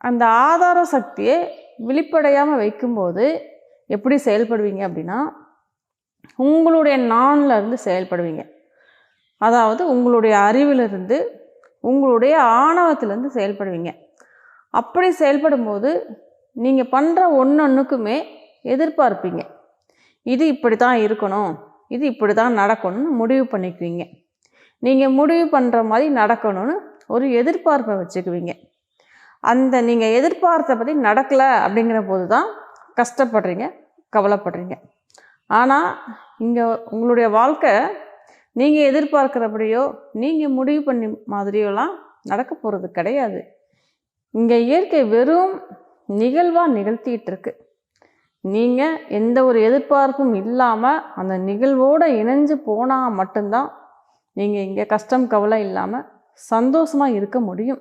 அந்த ஆதார சக்தியை வெளிப்படையாமல் வைக்கும்போது எப்படி செயல்படுவீங்க அப்படின்னா உங்களுடைய நான்ல இருந்து செயல்படுவீங்க. அதாவது உங்களுடைய அறிவிலிருந்து உங்களுடைய ஆணவத்திலேருந்து செயல்படுவீங்க. அப்படி செயல்படும்போது நீங்கள் பண்ணுற ஒன்று ஒன்றுக்குமே எதிர்பார்ப்பீங்க. இது இப்படி தான் இருக்கணும் இது இப்படி தான் நடக்கணும்னு முடிவு பண்ணிக்குவீங்க. நீங்கள் முடிவு பண்ணுற மாதிரி நடக்கணும்னு ஒரு எதிர்பார்ப்பை வச்சுக்குவீங்க. அந்த நீங்கள் எதிர்பார்த்த நடக்கலை அப்படிங்கிற போது தான் கஷ்டப்படுறீங்க கவலைப்படுறீங்க. ஆனால் இங்கே உங்களுடைய வாழ்க்கை நீங்கள் எதிர்பார்க்குறபடியோ நீங்கள் முடிவு பண்ணி மாதிரியோலாம் நடக்க போகிறது கிடையாது. இங்கே இயற்கை வெறும் நிகழ்வாக நிகழ்த்திட்டு இருக்கு நீங்கள் எந்த ஒரு எதிர்பார்ப்பும் இல்லாமல் அந்த நிகழ்வோடு இணைஞ்சு போனால் மட்டும்தான் நீங்கள் இங்கே கஷ்டம் கவலை இல்லாமல் சந்தோஷமாக இருக்க முடியும்.